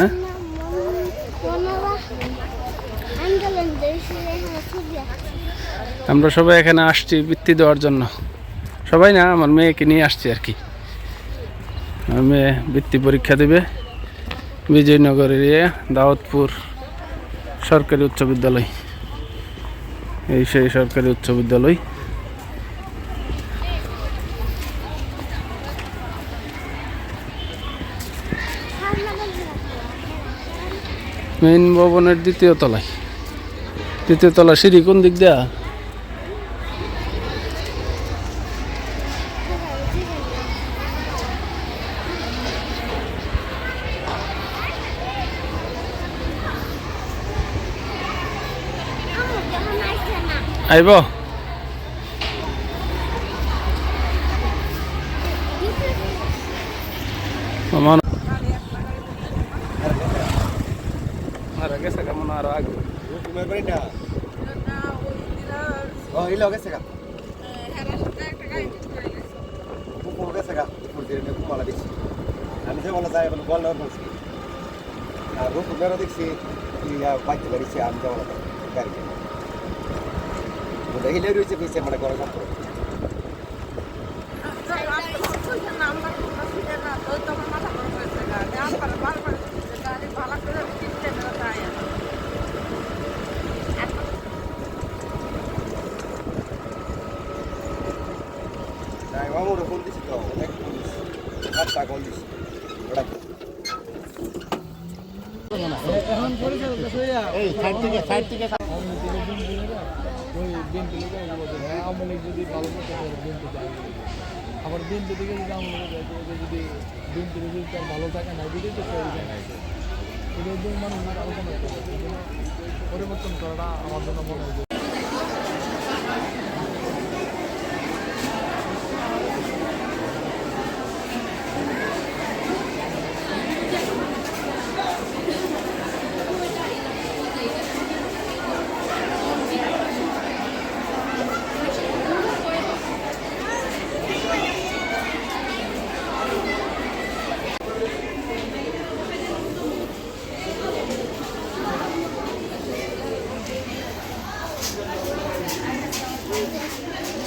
হ্যাঁ? আমরা সবাই এখানে আসছি বৃত্তি দেওয়ার জন্য। সবাই না, আমার মেয়েকে নিয়ে আসছি আর কি। আমার মেয়ে বৃত্তি পরীক্ষা দেবে। বিজয়নগরের দাউদপুর সরকারি উচ্চ বিদ্যালয়। এই সেই সরকারি উচ্চ বিদ্যালয়। মেইন ভবনের দ্বিতীয় তলায়। দ্বিতীয় তলা সিঁড়ি কোন দিক দেয়া? আইব। আমার আর গেছে কেমন আর আগে ঘুমের বাড়ি না ইলো গেছে গা কুকুর গেছে গা কুকুর দিয়ে নিয়ে কুমালা দিচ্ছি। আমি যে বলা যায় বলে বল না বলছি আর রুকু মেরো দেখছি বাইতে বেরিয়েছি, আমি যাব না গাড়ি দেখিলে রয়েছে পিছিয়ে মানে গরম করে মামুর ফোন দিছি তো অনেক আটটা কল দিছি। বিএনপি আবার বিএনপি থেকে যদি আওয়ামী লীগ যদি বিএনপি যদি তার ভালো থাকে না যদি তো মানুষ আলোচনা জন্য পরিবর্তন করাটা আমার জন্য মনে হয়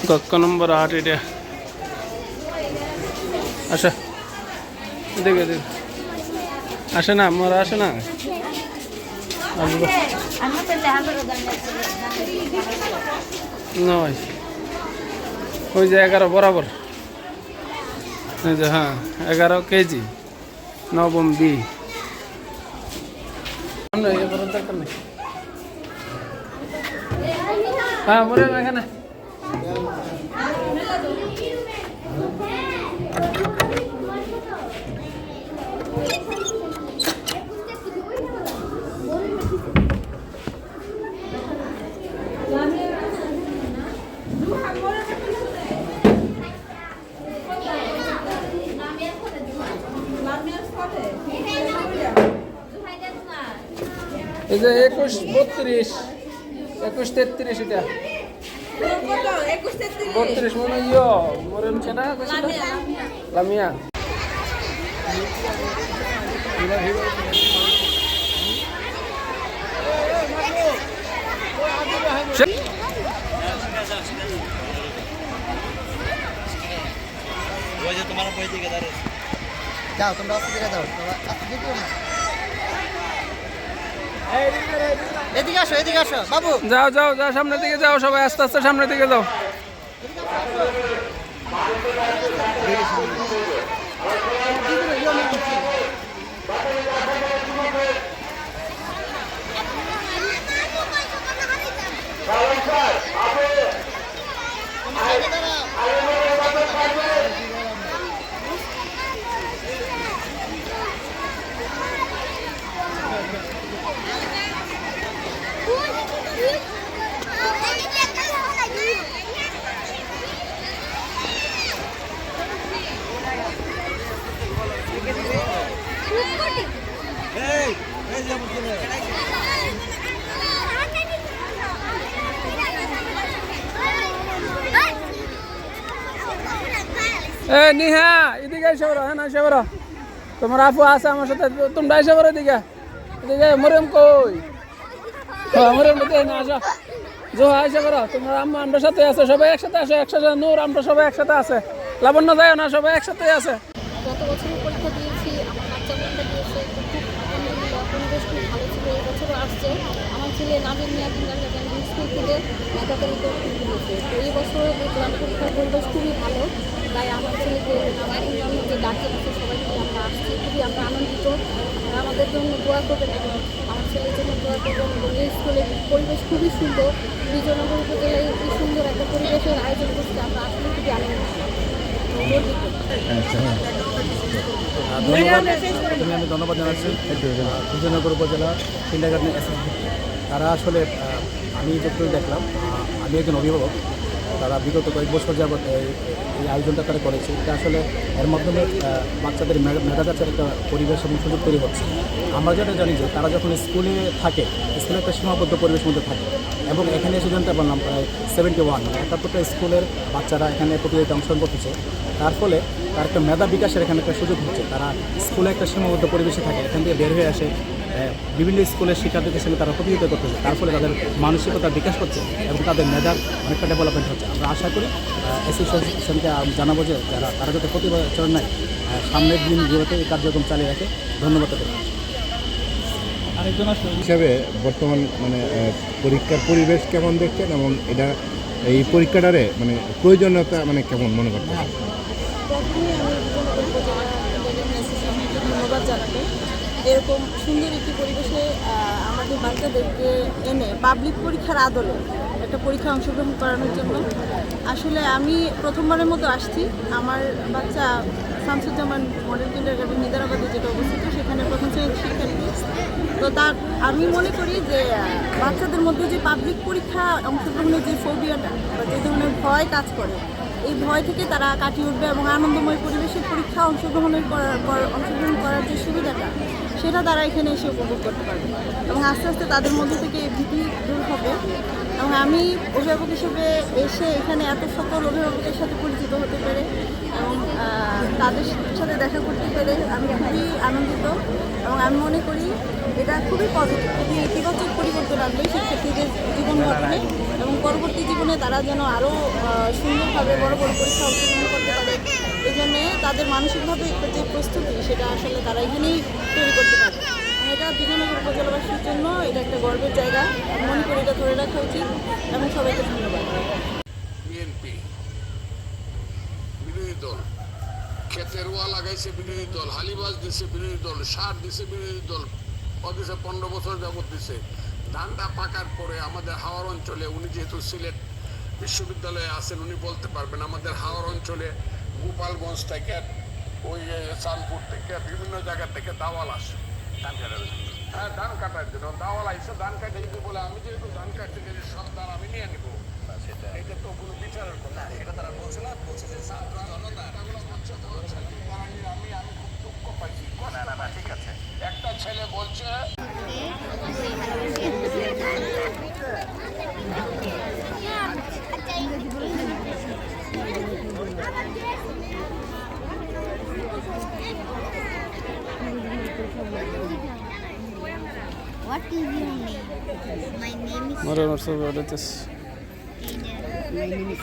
যে কক্ষ নম্বর আট এটা। আসা। দেখে দেখ আসে না মোরা আসে না। ওই যে এগারো বরাবর। হ্যাঁ এগারো কেজি। নবম বি। হ্যাঁ বলে এখানে। এই যে একুশ বত্রিশ একুশ তেত্রিশ এটা। বত্রিশ মনে ইয়ো মরেন সেটা? লামিয়া। যাও তোমরা ধীরে যাও। তোমরা আস্তে না এদিকে আসো এদিকে আসো। বাবু। যাও যাও যাও, সামনের দিকে যাও সবাই, আস্তে আস্তে সামনের দিকে যাও। এ, নিহা, এদিকে এসে বড় হ্যাঁ এসে বড়। তোমার আপু আছে আমার সাথে, তোমরা এসে করো এদিকে। এদিকে মরিয়ম কই? হ্যাঁ মরিয়ম না আসো। জোহা, এসে করো তোমার আম্মা আমরা সাথে আছে, সবাই একসাথে আসো, একসাথে নূর, আমরা সবাই একসাথে আছে। লাবণ্য যায় না, সবাই একসাথে আছে গত বছরও পরীক্ষা দিয়েছি আমার বাচ্চা পরীক্ষা দিয়েছে তো খুব আলহামদুলিল্লাহ পরিবেশ খুব ভালো ছিল এই বছরও আসছে। আমার ছেলে নাজির মিয়া কিন্ডার গার্ডেন স্কুল থেকে দিয়েছে তো এই বছরও দেখলাম পরীক্ষার পরিবেশ খুবই ভালো। তাই আমার ছেলেকে এখন জন্য যে গার্জেন আছে সবাই মিলে আমরা আসছি। খুবই আমরা আনন্দিত। আমাদের জন্য দোয়া করবেন আমার ছেলের জন্য দোয়া করবেন এবং এই স্কুলের পরিবেশ খুবই সুন্দর। বিজয়নগর উপজেলায় সুন্দর একটা পরিবেশের আয়োজন করতে আমরা আসলে খুবই আনন্দিত। প্রথমে আমি ধন্যবাদ জানাচ্ছি। বিজয়নগর উপজেলা কিন্ডারগার্ডেন তারা আসলে আমি যতটুকু দেখলাম আমি একজন অভিভাবক। তারা বিগত কয়েক বছর যাবৎ এই আয়োজনটা তারা করেছে। এটা আসলে এর মাধ্যমে বাচ্চাদের মেধা- একটা পরিবেশ এবং সুযোগ তৈরি হচ্ছে। আমরা যেটা জানি যে তারা যখন স্কুলে থাকে স্কুলে একটা সীমাবদ্ধ পরিবেশের মধ্যে থাকে এবং এখানে এসে জানতে পারলাম প্রায় সেভেন্টি ওয়ান একাত্তরটা স্কুলের বাচ্চারা এখানে প্রতিযোগিতা অংশগ্রহণ করতেছে। তার ফলে তার একটা মেধা বিকাশের এখানে একটা সুযোগ হচ্ছে। তারা স্কুলে একটা সীমাবদ্ধ পরিবেশে থাকে এখান থেকে বের হয়ে আসে বিভিন্ন স্কুলের শিক্ষার্থীদের সঙ্গে তারা প্রতিযোগিতা করতেছে। তার ফলে তাদের মানসিকতার বিকাশ করছে এবং তাদের মেধার অনেকটা ডেভেলপমেন্ট হচ্ছে। আমরা আশা করি অ্যাসোসিয়েশনকে জানাব যে যারা তারা যাতে প্রতি বছর আহ, সামনের দিনগুলোতে এই কার্যক্রম চালিয়ে রাখে। ধন্যবাদ তাদের। আরেকজন হিসাবে বর্তমান মানে পরীক্ষার পরিবেশ কেমন দেখছেন এবং এটা এই পরীক্ষাটারে মানে প্রয়োজনীয়তা মানে কেমন মনে করতেন প্রথমে আমি বিজয়নগর উপজেলা ধন্যবাদ জানাব এরকম সুন্দর একটি পরিবেশে আমাদের বাচ্চাদেরকে এনে পাবলিক পরীক্ষার আদলে একটা পরীক্ষায় অংশগ্রহণ করানোর জন্য। আসলে আমি প্রথমবারের মতো আসছি। আমার বাচ্চা শামসুজ্জামান মডেল কিন্ডার গার্ডেন নিদারাবাদে যেটা অবস্থিত, সেখানে প্রথম শ্রেণির শিক্ষার্থী। তো তার, আমি মনে করি যে, বাচ্চাদের মধ্যে যে পাবলিক পরীক্ষা অংশগ্রহণের যে ফোবিয়াটা বা যে ধরনের ভয় কাজ করে এই ভয় থেকে তারা কাটিয়ে উঠবে এবং আনন্দময় পরিবেশের পরীক্ষা অংশগ্রহণের করার পর- অংশগ্রহণ করার যে সুবিধাটা, সেটা তারা এখানে এসে উপভোগ করতে পারবে। এবং আস্তে আস্তে তাদের মধ্যে থেকে ভীতি দূর হবে। এবং আমি অভিভাবক হিসেবে এসে এখানে এত সকল অভিভাবকের সাথে পরিচিত হতে পেরে এবং তাদের সাথে দেখা করতে পেরে আমি খুবই আনন্দিত। এবং আমি মনে করি এটা খুবই পজিটিভ খুবই ইতিবাচক পরিবর্তন আনবে শিক্ষার্থীদের জীবন গঠনে পরবর্তী জীবনে তারা যেন আরও সুন্দরভাবে বড় বড় পরীক্ষা অংশগ্রহণ করতে পারে এই জন্যে তাদের মানসিকভাবে যে প্রস্তুতি, সেটা আসলে তারা এখানেই তৈরি করতে পারে। এটা বিজয়নগর উপজেলাবাসীর জন্য এটা একটা গর্বের জায়গা। মনে করি এটা ধরে রাখা উচিত এবং সবাইকে ধন্যবাদ। বিরোধী দল। হালিবাজ দিছে বিরোধী দল, সার দিছে বিরোধী দল। অদিশে পনেরো বছর যাবত দিছে। ধানটা পাকার পরে আমাদের হাওড় অঞ্চলে উনি যেহেতু সিলেট বিশ্ববিদ্যালয়ে আছেন উনি বলতে পারবেন আমাদের হাওড় অঞ্চলে গোপালগঞ্জ থেকে ওই চাঁদপুর থেকে বিভিন্ন জায়গা থেকে দাওয়াল আসে। ধান কাটার হ্যাঁ ধান কাটার জন্য। দাওয়াল আসে ধান কাটে বলে আমি যেহেতু ধান কাটতে গেছি সব ধান আমি নিয়ে নিবো। এটা What is your name? My name is. What are you so about this? My name is